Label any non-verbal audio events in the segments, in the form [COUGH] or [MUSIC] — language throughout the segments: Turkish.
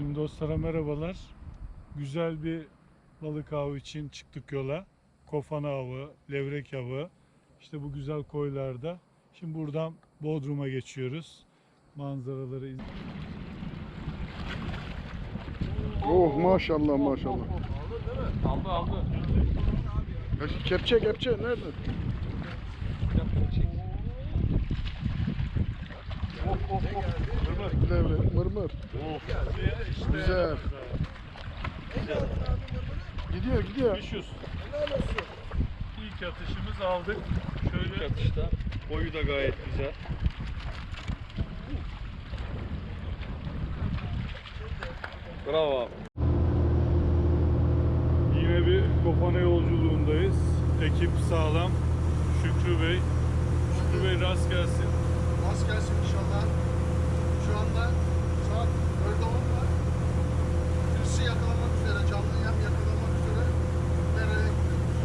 Tüm dostlara merhabalar. Güzel bir balık avı için çıktık yola. Kofan avı, levrek avı. İşte bu güzel koylarda. Şimdi buradan Bodrum'a geçiyoruz. Manzaraları Oh maşallah maşallah. Aldı aldı. Ya Kepçe kepçe nerede? Levrek mırmır. Güzel. Gidiyor gidiyor. Düşüyoruz. İlk atışımızı aldık. Şöyle Yatışta. Boyu da gayet güzel. Bravo abi. Yine bir Kofana yolculuğundayız. Ekip sağlam. Şükrü Bey. Şükrü Bey rast gelsin. Az gelsin inşallah. Şu anda saat öğle 10 var. Birisi yakalamak üzere, canlı yem yakalamak üzere nereye gidiyoruz?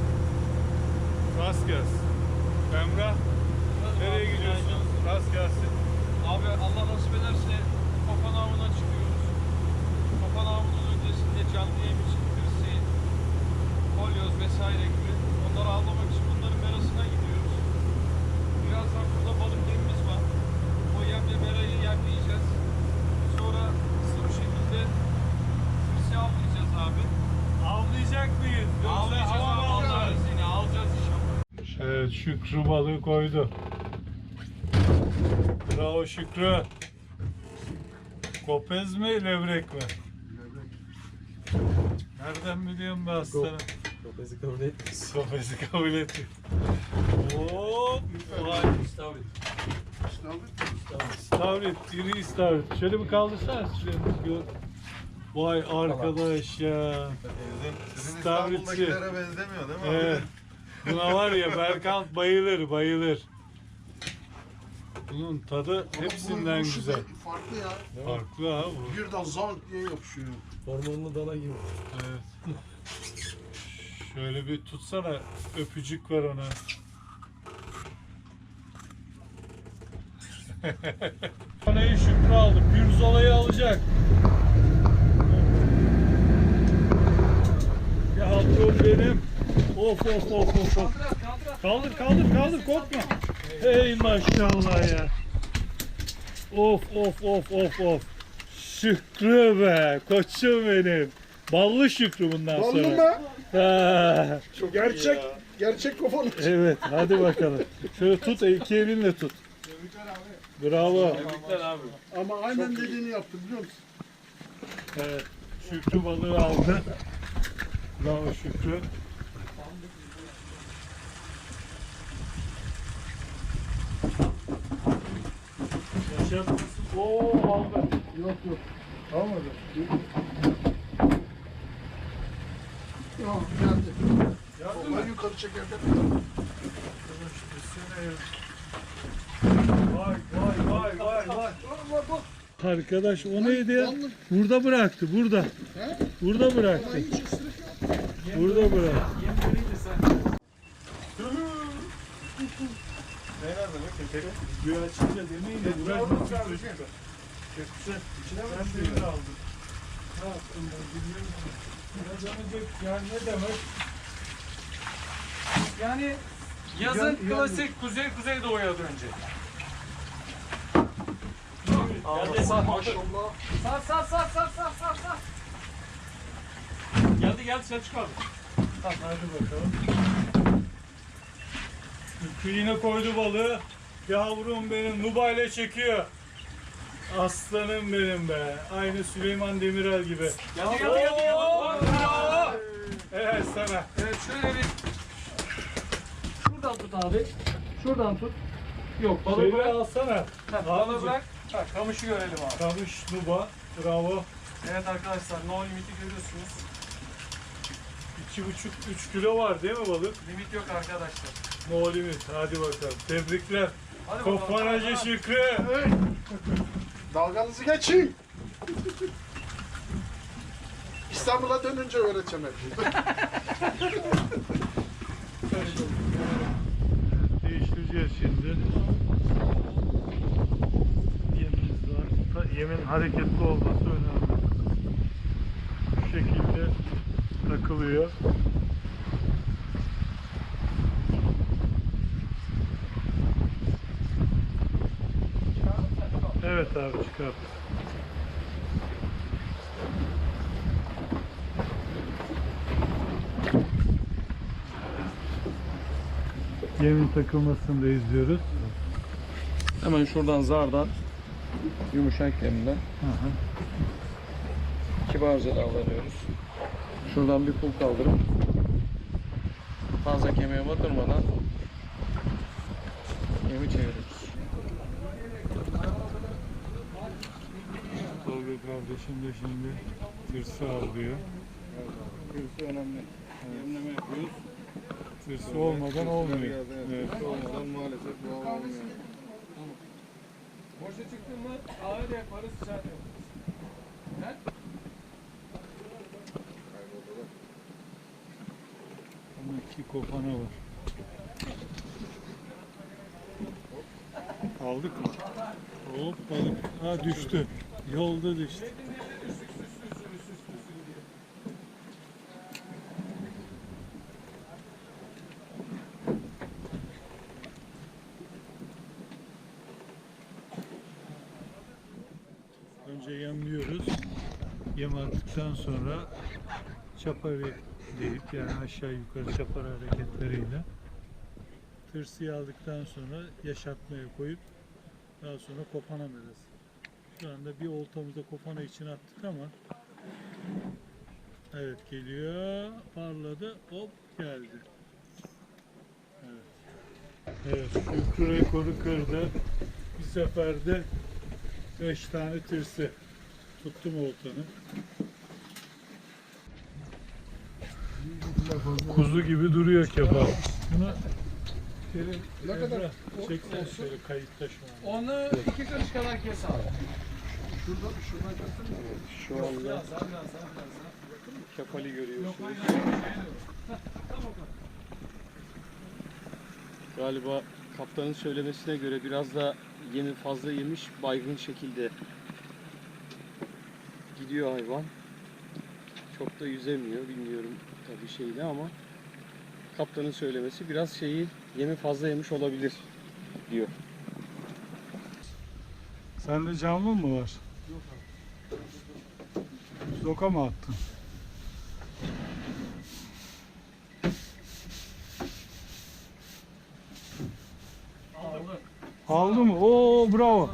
Rast gelsin. Emrah nereye gidiyorsun? Rast gelsin. Abi Allah nasip ederse Kofan avına çıkıyoruz. Kofan avının öncesinde canlı yem için kolyoz vesaire gibi onları avlamak için bunların merasına gidiyoruz. Birazdan burada balık yemimiz var. O yemle merayı yemleyeceğiz. Sonra hızlı bir şekilde kırsi avlayacağız abi. Avlayacak mıyız? Avlayacağız abi alacağız yine alacağız inşallah. Evet Şükrü balığı koydu. Bravo Şükrü. Kopez mi levrek mi? Nereden biliyorum ben aslanım? Kopezi kabul etmiyoruz. Kopezi kabul ettik. Hop. Vay. Abi. İstavrit, iri istavrit. Şöyle bir kaldırsana gör. Vay arkadaş ya. Sizin İstavritçi. İstanbul'dakilere benzemiyor değil mi abi? Evet. Buna var ya Berkant bayılır, bayılır. Bunun tadı Ama hepsinden bunun güzel. Farklı ya. Farklı ha bu. Birden zank diye yapışıyor. Hormonlu dana gibi. Evet. Şöyle bir tutsana öpücük ver ona. [LAUGHS] Anayı Şükrü aldı. Pirzolayı alacak. Yavrum benim. Of of of of of. Kaldır kaldır kaldır korkma. Hey maşallah ya. Of of of of of. Şükrü be koçum benim. Ballı Şükrü bundan Ballı sonra. mı? Ha, Gerçek, gerçek kafan. evet hadi bakalım. Şöyle tut iki elinle tut. Bravo. Tebrikler abi. Ama aynen dediğini yaptı biliyor musun? Evet, Şükrü balığı aldı. Bravo Şükrü. Oo aldı. Yok yok. Almadı. Yok geldi. Yaptı Kolay mı? yukarı çekerken. Vay vay vay vay vay. Arkadaş o neydi ya? Burada bıraktı burada. He? Burada bıraktı. Burada bıraktı. Bir açınca demeyin de Burak nasıl çocuk? Sen birini aldın. Ne yaptın ben bilmiyorum. Ne demek yani ne demek? Yani yazın Yan- yan- klasik kuzey kuzey doğuya dönecek. Geldi. Maşallah. Sar sar sar sar sar sar sar. Geldi geldi sen çıkar. Hadi bakalım. Yine koydu balığı. Yavrum benim nubayla çekiyor. Aslanım benim be. Aynı Süleyman Demirel gibi. Geldi geldi geldi. Oo! Bravo. Evet sana. Evet şöyle bir Şuradan tut abi. Şuradan tut. Yok balığı Şeyleri bırak. alsana. Ha, balığı bırak. Ha, kamışı görelim abi. Kamış nuba. Bravo. Evet arkadaşlar no limiti görüyorsunuz. 2,5-3 kilo var değil mi balık? Limit yok arkadaşlar. No limit. Hadi bakalım. Tebrikler. Hadi. Kopanacı Şükrü. Hey. Dalganızı geçin. [LAUGHS] İstanbul'a dönünce öğreteceğim hep. [LAUGHS] Değiştireceğiz şimdi. Yemimiz var. Yemin hareketli olması önemli. şekilde takılıyor. Abi çıkart. Yemin takılmasını da izliyoruz. Hemen şuradan zardan yumuşak hı. kibarca davranıyoruz. Şuradan bir pul kaldırıp fazla kemiğe batırmadan yemi çeviriyoruz. Kardeşim de şimdi tırsı alıyor. Kırsı önemli. Yemleme yapıyoruz. Tırsı olmadan olmuyor. Evet. Olmadan maalesef bu olmuyor. Boşa çıktın mı ağır yaparız çarpı. Ama iki kopana var. Aldık mı? Hop balık. Ha düştü. Yolda düştü. Önce yemliyoruz. Yem attıktan sonra çapari deyip yani aşağı yukarı çapar hareketleriyle tırsıyı aldıktan sonra yaşatmaya koyup daha sonra kopana veririz. Şu anda bir oltamızda kopana için attık ama evet geliyor parladı hop geldi. Evet. Evet Şükrü rekoru kırdı. Bir seferde 5 tane tırsı. Tuttum oltanı. Kuzu gibi duruyor kebap. Bunu Ne kadar? Çeksen şöyle kayıtta şu an. Onu iki karış kadar kes abi. Şuradan, şuradan kaçtın mı? Şu anda biraz daha biraz daha biraz daha. Kefali görüyorsunuz. Galiba kaptanın söylemesine göre biraz da yemi fazla yemiş baygın şekilde gidiyor hayvan. Çok da yüzemiyor bilmiyorum tabii şeyle ama kaptanın söylemesi biraz şeyi yemi fazla yemiş olabilir diyor. Sende canlı mı var? Zoka mı attın? Aldı. Aldı mı? Oo bravo.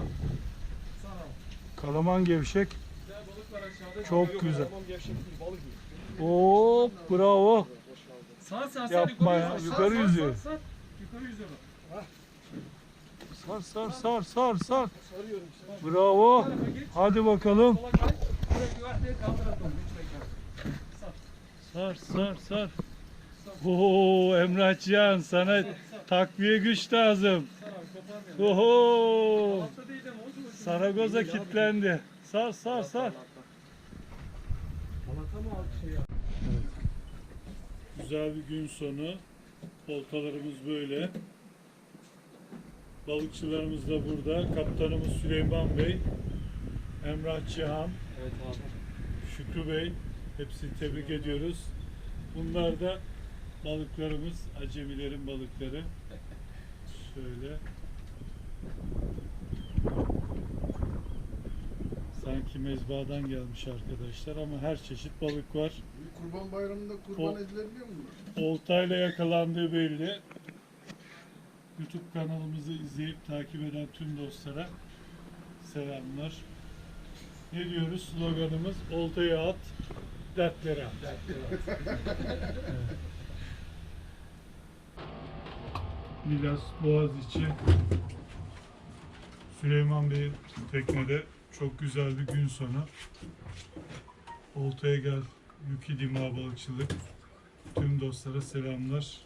Kalaman gevşek. Çok güzel. Hop bravo. Sar sar sar Yapma yukarı ya, yukarı Sar, yüzüyor. Sar, sar, Yukarı yüzüyor. Sar sar sar sar sar. Bravo. Hadi bakalım. Sar sar sar. Oo Emrahcan sana takviye güç lazım. Oho. Saragoza kilitlendi. Sar sar sar. Güzel bir gün sonu. Oltalarımız böyle. Balıkçılarımız da burada. Kaptanımız Süleyman Bey. Emrah Cihan, Evet abi. Şükrü Bey. Hepsini tebrik ediyoruz. Bunlar da balıklarımız, acemilerin balıkları. Şöyle. Sanki mezbahadan gelmiş arkadaşlar ama her çeşit balık var. Kurban bayramında kurban O- edilebiliyor mu? Oltayla yakalandığı belli. YouTube kanalımızı izleyip takip eden tüm dostlara selamlar. Ne diyoruz sloganımız? Oltayı at, dertlere at. Evet. Milas Boğaziçi Süleyman Bey teknede çok güzel bir gün sonu. Oltaya gel, Yuki Dima balıkçılık. Tüm dostlara selamlar.